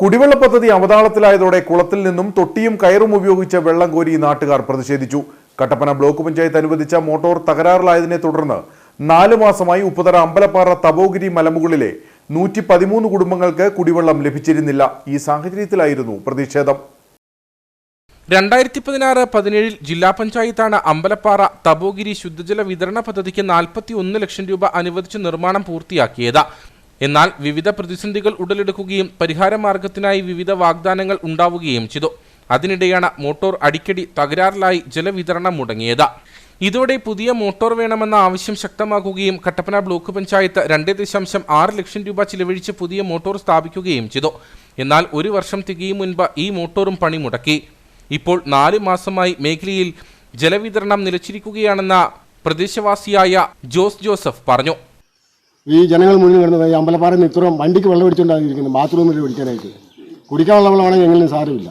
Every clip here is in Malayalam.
കുടിവെള്ള പദ്ധതി അവതാളത്തിലായതോടെ കുളത്തിൽ നിന്നും തൊട്ടിയും കയറും ഉപയോഗിച്ച വെള്ളം കോരി നാട്ടുകാർ പ്രതിഷേധിച്ചു. കട്ടപ്പന ബ്ലോക്ക് പഞ്ചായത്ത് അനുവദിച്ച മോട്ടോർ തകരാറിലായതിനെ തുടർന്ന് നാലു മാസമായി ഉപ്പുതറ അമ്പലപ്പാറ തപോഗിരി മലമുകളിലെ നൂറ്റി പതിമൂന്ന് കുടുംബങ്ങൾക്ക് കുടിവെള്ളം ലഭിച്ചിരുന്നില്ല. ഈ സാഹചര്യത്തിലായിരുന്നു പ്രതിഷേധം. രണ്ടായിരത്തി പതിനാറ് പതിനേഴിൽ ജില്ലാ പഞ്ചായത്താണ് അമ്പലപ്പാറ തപോഗിരി ശുദ്ധജല വിതരണ പദ്ധതിക്ക് നാൽപ്പത്തി ഒന്ന് ലക്ഷം രൂപ അനുവദിച്ച് നിർമ്മാണം പൂർത്തിയാക്കിയത്. എന്നാൽ വിവിധ പ്രതിസന്ധികൾ ഉടലെടുക്കുകയും പരിഹാര മാർഗത്തിനായി വിവിധ വാഗ്ദാനങ്ങൾ ഉണ്ടാവുകയും ചെയ്തു. അതിനിടെയാണ് മോട്ടോർ അടിക്കടി തകരാറിലായി ജലവിതരണം മുടങ്ങിയത്. ഇതോടെ പുതിയ മോട്ടോർ വേണമെന്ന ആവശ്യം ശക്തമാക്കുകയും കട്ടപ്പന ബ്ലോക്ക് പഞ്ചായത്ത് രണ്ട് ദശാംശം ആറ് ലക്ഷം രൂപ ചിലവഴിച്ച് പുതിയ മോട്ടോർ സ്ഥാപിക്കുകയും ചെയ്തു. എന്നാൽ ഒരു വർഷം തികയും മുൻപ് ഈ മോട്ടോറും പണി മുടക്കി. ഇപ്പോൾ നാല് മാസമായി മേഖലയിൽ ജലവിതരണം നിലച്ചിരിക്കുകയാണെന്ന പ്രദേശവാസിയായ ജോസ് ജോസഫ് പറഞ്ഞു. ഈ ജനങ്ങൾ മുന്നിൽ കിടന്നത് ഈ അമ്പലപ്പാറയിൽ നിന്ന് ഇത്രയും വണ്ടിക്ക് വെള്ളം ഒടിച്ചുകൊണ്ടായിരിക്കുന്നത് ബാത്റൂമിൽ ഒടിക്കാനായിട്ട് കുടിക്കാനുള്ള വെള്ളമാണെങ്കിൽ എങ്ങനെയും സാരമില്ല.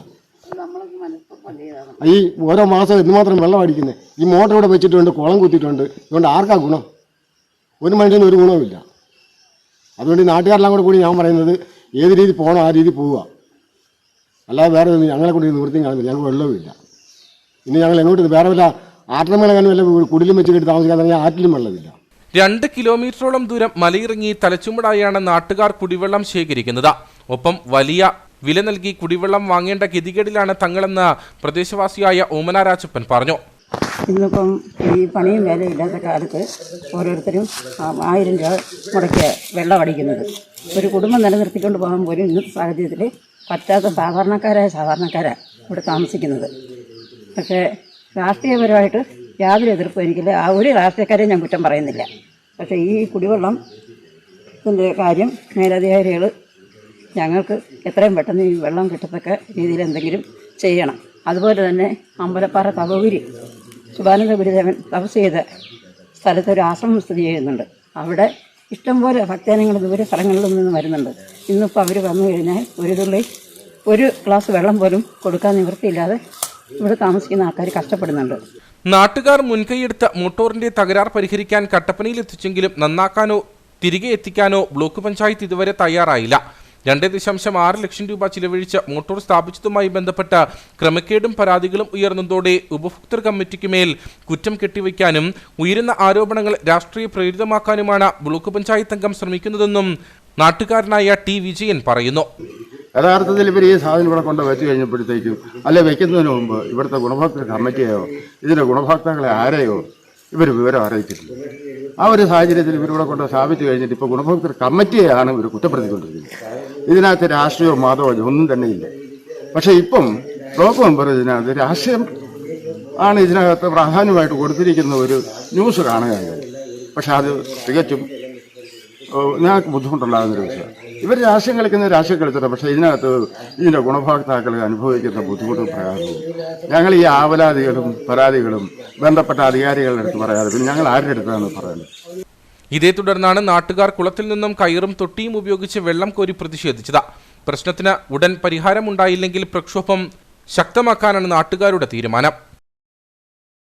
ഈ ഓരോ മാസം എന്തുമാത്രം വെള്ളം അടിക്കുന്നത് ഈ മോട്ടർ ഇവിടെ വെച്ചിട്ടുണ്ട് കുളം കുത്തിയിട്ടുണ്ട്. അതുകൊണ്ട് ആർക്കാ ഗുണം? ഒരു മനുഷ്യന് ഒരു ഗുണവുമില്ല അതുകൊണ്ട് നാട്ടുകാരെല്ലാം കൂടെ കൂടി ഞാൻ പറയുന്നത് ഏത് രീതി പോകണം ആ രീതി പോവുക. അല്ലാതെ വേറെ ഒന്നും ഞങ്ങളെ കൊണ്ട് നിവൃത്തിയും കാണുന്നില്ല. ഞങ്ങൾക്ക് വെള്ളവുമില്ല ഇനി ഞങ്ങൾ എങ്ങോട്ട് വേറെ വല്ല ആട്ടമേളകാനും വല്ല കുടിലും വെച്ച് കിട്ടി താമസിക്കാൻ തുടങ്ങിയാൽ ആറ്റിലും വെള്ളമില്ല. രണ്ട് കിലോമീറ്ററോളം ദൂരം മലയിറങ്ങി തലച്ചുമടായാണ് നാട്ടുകാർ കുടിവെള്ളം ശേഖരിക്കുന്നത്. ഒപ്പം വലിയ വില നൽകി കുടിവെള്ളം വാങ്ങേണ്ട ഗതികേടിലാണ് തങ്ങളെന്ന് പ്രദേശവാസിയായ ഓമന രാജപ്പൻ പറഞ്ഞു. ഇന്നിപ്പം ഈ പണിയും വേലയില്ലാത്ത കാലത്ത് ഓരോരുത്തരും ആയിരം രൂപ മുടക്കിയ വെള്ളം അടിക്കുന്നത്. ഒരു കുടുംബം നിലനിർത്തിക്കൊണ്ട് പോകാൻ പോലും ഇന്നത്തെ സാഹചര്യത്തിൽ പറ്റാത്ത സാധാരണക്കാരായ സാധാരണക്കാരാണ് ഇവിടെ താമസിക്കുന്നത്. പക്ഷേ രാഷ്ട്രീയപരമായിട്ട് യാതൊരു എതിർപ്പും എനിക്കില്ല. ആ ഒരു രാഷ്ട്രീയക്കാരെയും ഞാൻ കുറ്റം പറയുന്നില്ല. പക്ഷേ ഈ കുടിവെള്ളം ഇതിന്റെ കാര്യം മേലധികാരികൾ ഞങ്ങൾക്ക് എത്രയും പെട്ടെന്ന് ഈ വെള്ളം കിട്ടത്തക്ക രീതിയിൽ എന്തെങ്കിലും ചെയ്യണം. അതുപോലെ തന്നെ അമ്പലപ്പാറ തപഗുരി ശുഭാനന്ദ ഗുരുദേവൻ തപസ് ചെയ്ത സ്ഥലത്ത് ഒരു ആശ്രമം സ്ഥിതി ചെയ്യുന്നുണ്ട്. അവിടെ ഇഷ്ടംപോലെ ഭക്തജനങ്ങൾ ദൂരെ സ്ഥലങ്ങളിൽ നിന്ന് വരുന്നുണ്ട്. ഇന്നിപ്പോൾ അവർ വന്നു കഴിഞ്ഞാൽ ഒരു തുള്ളി ഒരു ഗ്ലാസ് വെള്ളം പോലും കൊടുക്കാൻ നിവൃത്തിയില്ലാതെ ഇവിടെ താമസിക്കുന്ന ആൾക്കാർ കഷ്ടപ്പെടുന്നുണ്ട്. നാട്ടുകാർ മുൻകൈയെടുത്ത മോട്ടോറിന്റെ തകരാർ പരിഹരിക്കാൻ കട്ടപ്പനയിൽ എത്തിച്ചെങ്കിലും നന്നാക്കാനോ തിരികെ എത്തിക്കാനോ ബ്ലോക്ക് പഞ്ചായത്ത് ഇതുവരെ തയ്യാറായില്ല. രണ്ട് ദശാംശം ആറ് ലക്ഷം രൂപ ചിലവഴിച്ച് മോട്ടോർ സ്ഥാപിച്ചതുമായി ബന്ധപ്പെട്ട ക്രമക്കേടും പരാതികളും ഉയർന്നതോടെ ഉപഭോക്തൃ കമ്മിറ്റിക്ക് മേൽ കുറ്റം കെട്ടിവയ്ക്കാനും ഉയരുന്ന ആരോപണങ്ങൾ രാഷ്ട്രീയ പ്രേരിതമാക്കാനുമാണ് ബ്ലോക്ക് പഞ്ചായത്ത് അംഗം ശ്രമിക്കുന്നതെന്നും നാട്ടുകാരനായ ടി വിജയൻ പറയുന്നു. യഥാർത്ഥത്തിൽ ഇവർ ഈ സാധനം ഇവിടെ കൊണ്ട് വെച്ച് കഴിഞ്ഞപ്പോഴത്തേക്കും അല്ലെ വെക്കുന്നതിന് മുമ്പ് ഇവിടുത്തെ ഗുണഭോക്തൃ കമ്മിറ്റിയോ ഇതിന്റെ ഗുണഭോക്താക്കളെ ആരെയോ ഇവർ വിവരം അറിയിച്ചിട്ടില്ല. ആ ഒരു സാഹചര്യത്തിൽ ഇവരിവിടെ കൊണ്ട് സ്ഥാപിച്ചു കഴിഞ്ഞിട്ട് ഇപ്പോൾ ഗുണഭോക്തൃ കമ്മിറ്റിയെയാണ് ഇവർ കുറ്റപ്പെടുത്തിക്കൊണ്ടിരിക്കുന്നത്. ഇതിനകത്ത് രാഷ്ട്രീയമോ മതമോ ഒന്നും തന്നെ ഇല്ല പക്ഷേ ഇപ്പം ബ്ലോക്ക് മെമ്പർ ഇതിനകത്ത് രാഷ്ട്രീയം ആണ് ഇതിനകത്ത് പ്രാധാന്യമായിട്ട് കൊടുത്തിരിക്കുന്ന ഒരു ന്യൂസ് കാണുകയാണ്. പക്ഷെ അത് തികച്ചും ഞങ്ങൾക്ക് ബുദ്ധിമുട്ടുണ്ടാകുന്ന ഒരു വിഷയം. ഇവർ രാഷ്ട്രീയം കളിക്കുന്ന രാഷ്ട്രീയം കളിച്ചിട്ട് പക്ഷേ ഇതിനകത്ത് ഇതിന്റെ ഗുണഭോക്താക്കൾ അനുഭവിക്കുന്ന ബുദ്ധിമുട്ടും പ്രയാസവും. ഞങ്ങൾ ഈ ആവലാതികളും പരാതികളും ബന്ധപ്പെട്ട അധികാരികളുടെ അടുത്ത് പറയാതെ പിന്നെ ഞങ്ങൾ ആരുടെ അടുത്താണ് പറയുന്നത്? ഇതേ തുടർന്നാണ് നാട്ടുകാർ കുളത്തിൽ നിന്നും കയറും തൊട്ടിയും ഉപയോഗിച്ച് വെള്ളം കോരി പ്രതിഷേധിച്ചത്. പ്രശ്നത്തിന് ഉടൻ പരിഹാരമുണ്ടായില്ലെങ്കിൽ പ്രക്ഷോഭം ശക്തമാക്കാനാണ് നാട്ടുകാരുടെ തീരുമാനം.